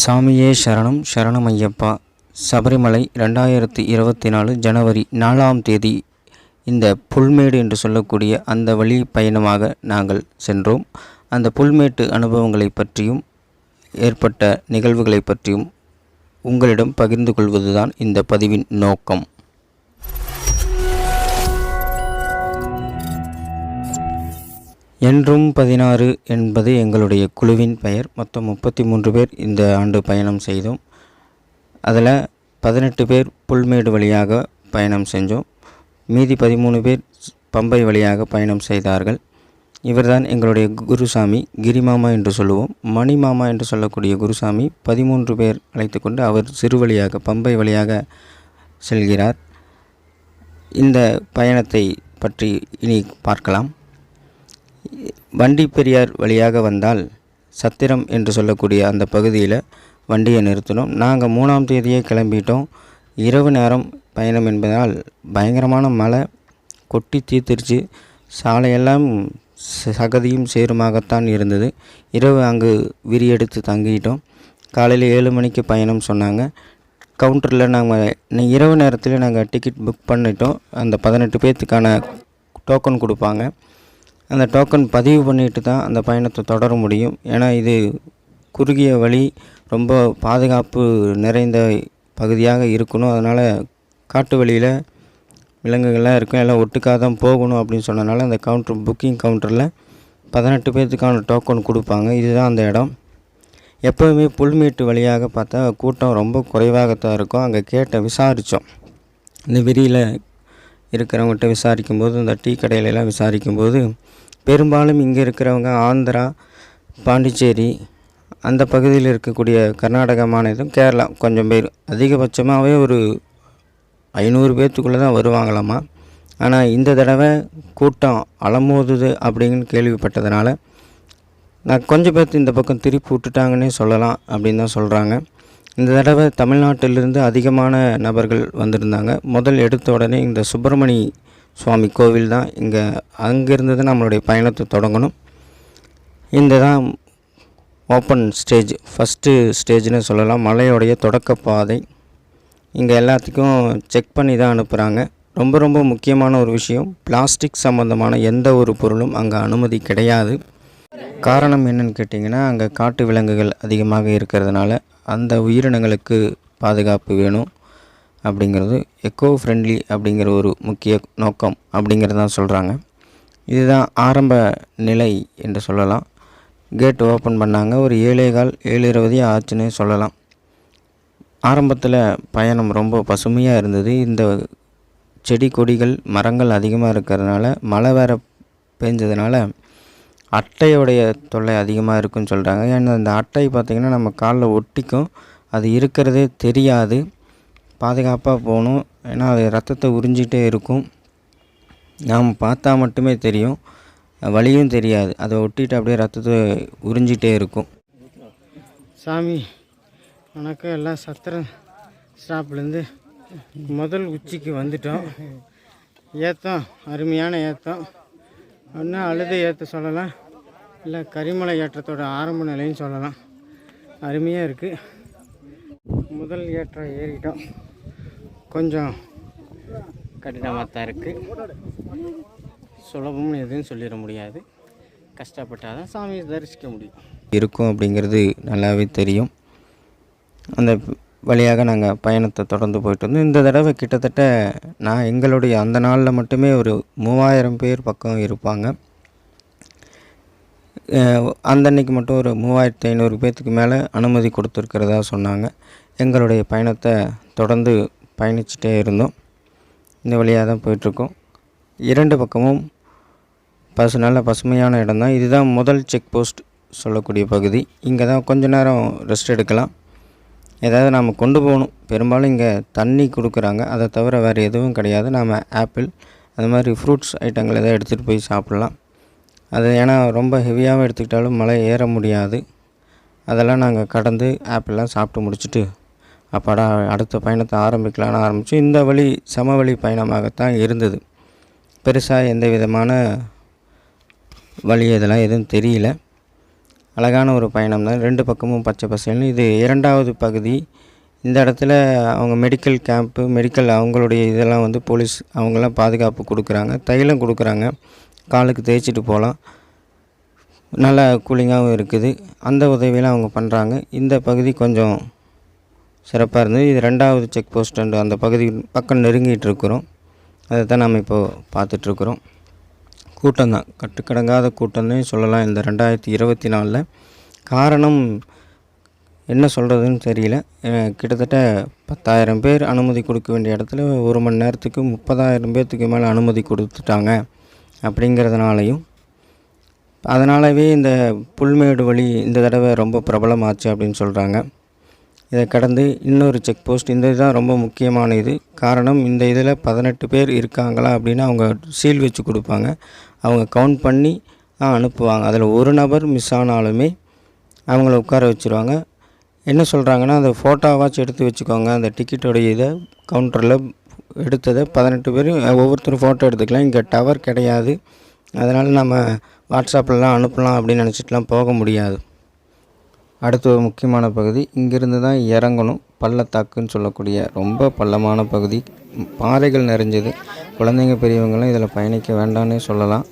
சாமியே சரணம் சரணம் ஐயப்பா சபரிமலை ரெண்டாயிரத்தி இருபத்தி நாலு ஜனவரி நாலாம் தேதி. இந்த புல்மேடு என்று சொல்லக்கூடிய அந்த வழி பயணமாக நாங்கள் சென்றோம். அந்த புல்மேட்டு அனுபவங்களை பற்றியும் ஏற்பட்ட நிகழ்வுகளை பற்றியும் உங்களிடம் பகிர்ந்து கொள்வதுதான் இந்த பதிவின் நோக்கம். என்றும் பதினாறு என்பது எங்களுடைய குழுவின் பெயர். மொத்தம் முப்பத்தி மூன்று பேர் இந்த ஆண்டு பயணம் செய்தோம். அதில் பதினெட்டு பேர் புல்மேடு வழியாக பயணம் செஞ்சோம். மீதி பதிமூணு பேர் பம்பை வழியாக பயணம் செய்தார்கள். இவர்தான் எங்களுடைய குருசாமி கிரிமாமா என்று சொல்லுவோம். மணிமாமா என்று சொல்லக்கூடிய குருசாமி பதிமூன்று பேர் அழைத்து கொண்டு அவர் சிறு வழியாக பம்பை வழியாக செல்கிறார். இந்த பயணத்தை பற்றி இனி பார்க்கலாம். வண்டி பெரியார் வழியாக வந்தால் சத்திரம் என்று சொல்லக்கூடிய அந்த பகுதியில் வண்டியை நிறுத்தினோம். நாங்கள் மூணாம் தேதியே கிளம்பிட்டோம். இரவு நேரம் பயணம் என்பதால் பயங்கரமான மழை கொட்டி தீர்த்திருச்சு. சாலையெல்லாம் ச- சகதியும் சேருமாகத்தான் இருந்தது. இரவு அங்கு விரியெடுத்து தங்கிட்டோம். காலையில் ஏழு மணிக்கு பயணம் சொன்னாங்க. கவுண்டரில் நாங்கள் இரவு நேரத்தில் நாங்கள் டிக்கெட் புக் பண்ணிட்டோம். அந்த பதினெட்டு பேர்த்துக்கான டோக்கன் கொடுப்பாங்க. அந்த டோக்கன் பதிவு பண்ணிட்டு தான் அந்த பயணத்தை தொடர முடியும். ஏன்னா இது குறுகிய வழி ரொம்ப பாதுகாப்பு நிறைந்த பகுதியாக இருக்கணும். அதனால் காட்டு வழியில் விலங்குகள்லாம் இருக்கும். எல்லாம் ஒட்டுக்காக தான் போகணும் அப்படின்னு சொன்னனால அந்த கவுண்டர் புக்கிங் கவுண்டரில் பதினெட்டு பேர்த்துக்கான டோக்கன் கொடுப்பாங்க. இதுதான் அந்த இடம். எப்போவுமே புல்மேட்டு வழியாக பார்த்தா கூட்டம் ரொம்ப குறைவாகத்தான் இருக்கும். அங்கே கேட்ட விசாரித்தோம் இந்த வெறியில் இருக்கிறவங்ககிட்ட விசாரிக்கும்போது இந்த டீ கடையிலலாம் விசாரிக்கும்போது பெரும்பாலும் இங்கே இருக்கிறவங்க ஆந்திரா பாண்டிச்சேரி அந்த பகுதியில் இருக்கக்கூடிய கர்நாடகா மாநிலம் கேரளா கொஞ்சம் பேர். அதிகபட்சமாகவே ஒரு ஐநூறு பேர்த்துக்குள்ளே தான் வருவாங்களாமா ஆனால் இந்த தடவை கூட்டம் அலமோதுது அப்படின்னு கேள்விப்பட்டதுனால நான் கொஞ்சம் பேர்த்து இந்த பக்கம் திருப்பி விட்டுட்டாங்கன்னே சொல்லலாம் அப்படின்னு தான் சொல்கிறாங்க இந்த தடவை தமிழ்நாட்டிலிருந்து அதிகமான நபர்கள் வந்திருந்தாங்க. முதல் எடுத்த உடனே இந்த சுப்பிரமணி சுவாமி கோவில் தான் இங்கே அங்கேருந்து தான் நம்மளுடைய பயணத்தை தொடங்கணும். இந்த தான் ஓப்பன் ஸ்டேஜ் ஃபஸ்ட்டு ஸ்டேஜ்னு சொல்லலாம். மலையோடைய தொடக்க பாதை. இங்கே எல்லாத்துக்கும் செக் பண்ணி தான் அனுப்புகிறாங்க ரொம்ப ரொம்ப முக்கியமான ஒரு விஷயம் பிளாஸ்டிக் சம்மந்தமான எந்த ஒரு பொருளும் அங்கே அனுமதி கிடையாது. காரணம் என்னன்னு கேட்டிங்கன்னா அங்கே காட்டு விலங்குகள் அதிகமாக இருக்கிறதுனால அந்த உயிரினங்களுக்கு பாதுகாப்பு வேணும் அப்படிங்கிறது எக்கோ ஃப்ரெண்ட்லி அப்படிங்கிற ஒரு முக்கிய நோக்கம் அப்படிங்கிறது தான் சொல்கிறாங்க இதுதான் ஆரம்ப நிலை என்று சொல்லலாம். கேட் ஓப்பன் பண்ணாங்க. ஒரு ஏழே கால் ஏழு இருபதே ஆச்சுன்னே சொல்லலாம். ஆரம்பத்தில் பயணம் ரொம்ப பசுமையாக இருந்தது. இந்த செடி கொடிகள் மரங்கள் அதிகமாக இருக்கிறதுனால மழை வேற பெஞ்சதுனால அட்டையோடைய தொல்லை அதிகமாக இருக்குன்னு சொல்கிறாங்க ஏன்னா அந்த அட்டை பார்த்திங்கன்னா நம்ம காலில் ஒட்டிக்கும். அது இருக்கிறதே தெரியாது. பாதுகாப்பாக போகணும். ஏன்னா அது ரத்தத்தை உறிஞ்சிகிட்டே இருக்கும். நாம் பார்த்தா மட்டுமே தெரியும். வலியும் தெரியாது. அதை ஒட்டிட்டு அப்படியே ரத்தத்தை உறிஞ்சிகிட்டே இருக்கும். சாமி வணக்கம். எல்லாம் சத்திர ஸ்டாப்லேருந்து முதல் உச்சிக்கு வந்துட்டோம். ஏத்தம் அருமையான ஏத்தம். ஒன்று அழுது ஏற்ற சொல்லலாம். இல்லை கரிமலை ஏற்றத்தோட ஆரம்ப நிலைன்னு சொல்லலாம். அருமையாக இருக்குது முதல் ஏற்றம் ஏறிட்டோம். கொஞ்சம் கடினமாக தான் இருக்குது சுலபம்னு எதுவும் சொல்லிட முடியாது. கஷ்டப்பட்டால் தான் சாமியை தரிசிக்க முடியும். இருக்கும் அப்படிங்கிறது நல்லாவே தெரியும். அந்த வழியாக நாங்கள் பயணத்தை தொடர்ந்து போயிட்டு இருந்தோம் இந்த தடவை கிட்டத்தட்ட நான் எங்களுடைய அந்த நாளில் மட்டுமே ஒரு மூவாயிரம் பேர் பக்கம் இருப்பாங்க. அந்த அன்னைக்கு மட்டும் ஒரு மூவாயிரத்தி ஐநூறு பேர்த்துக்கு மேலே அனுமதி கொடுத்துருக்கிறதா சொன்னாங்க. எங்களுடைய பயணத்தை தொடர்ந்து பயணிச்சுட்டே இருந்தோம். இந்த வழியாக தான் போயிட்டுருக்கோம். இரண்டு பக்கமும் பசு நல்ல பசுமையான இடம் தான் இதுதான் முதல் செக் போஸ்ட் சொல்லக்கூடிய பகுதி. இங்கே தான் கொஞ்ச நேரம் ரெஸ்ட் எடுக்கலாம். ஏதாவது நாம் கொண்டு போகணும். பெரும்பாலும் இங்கே தண்ணி கொடுக்குறாங்க. அதை தவிர வேறு எதுவும் கிடையாது. நாம் ஆப்பிள் அது மாதிரி ஃப்ரூட்ஸ் ஐட்டங்கள் எதாவது எடுத்துகிட்டு போய் சாப்பிட்லாம். அது ஏன்னா ரொம்ப ஹெவியாகவும் எடுத்துக்கிட்டாலும் மலை ஏற முடியாது. அதெல்லாம் நாங்கள் கடந்து ஆப்பிள்லாம் சாப்பிட்டு முடிச்சுட்டு அப்பாடா அடுத்த பயணத்தை ஆரம்பிக்கலான்னு ஆரம்பித்து இந்த வழி சமவெளி பயணமாகத்தான் இருந்தது. பெருசாக எந்த விதமான வழி இதெல்லாம் எதுவும் தெரியல. அழகான ஒரு பயணம் தான். ரெண்டு பக்கமும் பச்சை பசேல்னு. இது இரண்டாவது பகுதி. இந்த இடத்துல அவங்க மெடிக்கல் கேம்ப்பு மெடிக்கல் அவங்களுடைய இதெல்லாம் வந்து போலீஸ் அவங்கெல்லாம் பாதுகாப்பு கொடுக்குறாங்க. தைலம் கொடுக்குறாங்க. காலுக்கு தேய்ச்சிட்டு போகலாம். நல்லா கூலிங்காகவும் இருக்குது. அந்த உதவியெல்லாம் அவங்க பண்ணுறாங்க இந்த பகுதி கொஞ்சம் சிறப்பாக இருந்தது. இது ரெண்டாவது செக் போஸ்ட் அந்த பகுதி பக்கம் நெருங்கிட்டு இருக்கிறோம். அதை தான் நம்ம இப்போது பார்த்துட்ருக்குறோம் கூட்டம் தான் கட்டுக்கடங்காத கூட்டம்னே சொல்லலாம். இந்த ரெண்டாயிரத்தி இருபத்தி நாலில் காரணம் என்ன சொல்கிறதுன்னு தெரியல. கிட்டத்தட்ட பத்தாயிரம் பேர் அனுமதி கொடுக்க வேண்டிய இடத்துல ஒரு மணி நேரத்துக்கு முப்பதாயிரம் பேர்த்துக்கு மேலே அனுமதி கொடுத்துட்டாங்க அப்படிங்கிறதுனாலையும். அதனாலவே இந்த புல்மேடு வழி இந்த தடவை ரொம்ப பிரபலமாச்சு அப்படின்னு சொல்கிறாங்க இதை கடந்து இன்னொரு செக் போஸ்ட் இந்த இதுதான் ரொம்ப முக்கியமான இது. காரணம் இந்த இதில் பதினெட்டு பேர் இருக்காங்களா அப்படின்னு அவங்க சீல் வச்சு கொடுப்பாங்க. அவங்க கவுண்ட் பண்ணி தான் அனுப்புவாங்க. அதில் ஒரு நபர் மிஸ் ஆனாலுமே அவங்கள உட்கார வச்சுருவாங்க. என்ன சொல்கிறாங்கன்னா அந்த ஃபோட்டோவாச்சும் எடுத்து வச்சுக்கோங்க. அந்த டிக்கெட்டோடைய இதை கவுண்டரில் எடுத்ததை பதினெட்டு பேர் ஒவ்வொருத்தரும் ஃபோட்டோ எடுத்துக்கலாம். இங்கே டவர் கிடையாது. அதனால் நம்ம வாட்ஸ்அப்லலாம் அனுப்பலாம் அப்படின்னு நினச்சிட்டுலாம் போக முடியாது. அடுத்து ஒரு முக்கியமான பகுதி இங்கிருந்து தான் இறங்கணும் பள்ளத்தாக்குன்னு சொல்லக்கூடிய ரொம்ப பள்ளமான பகுதி. பாறைகள் நிறைஞ்சது. குழந்தைங்க பெரியவங்களாம் இதில் பயணிக்க வேண்டாம்னே சொல்லலாம்.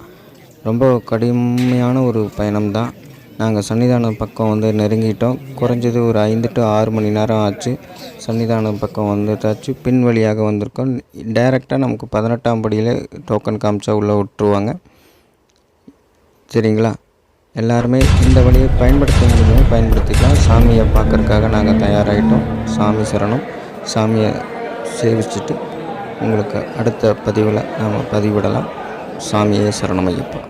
ரொம்ப கடுமையான ஒரு பயணம் தான். நாங்கள் சன்னிதானம் பக்கம் வந்து நெருங்கிட்டோம். குறைஞ்சது ஒரு ஐந்து டு ஆறு மணி நேரம் ஆச்சு. சன்னிதானம் பக்கம் வந்துட்டாச்சு. பின் வழியாக வந்திருக்கோம். டைரெக்டாக நமக்கு பதினெட்டாம் படியில் டோக்கன் காமிச்சா உள்ளே விட்டுருவாங்க. சரிங்களா? எல்லாருமே இந்த வழியை பயன்படுத்த முடியுமோ பயன்படுத்திக்கலாம். சாமியை பார்க்கறதுக்காக நாங்கள் தயாராகிட்டோம் சாமி சரணம். சாமியை சேவிச்சுட்டு உங்களுக்கு அடுத்த பதிவில் நாம் பதிவிடலாம். சாமியே சரணம் ஐயப்பா.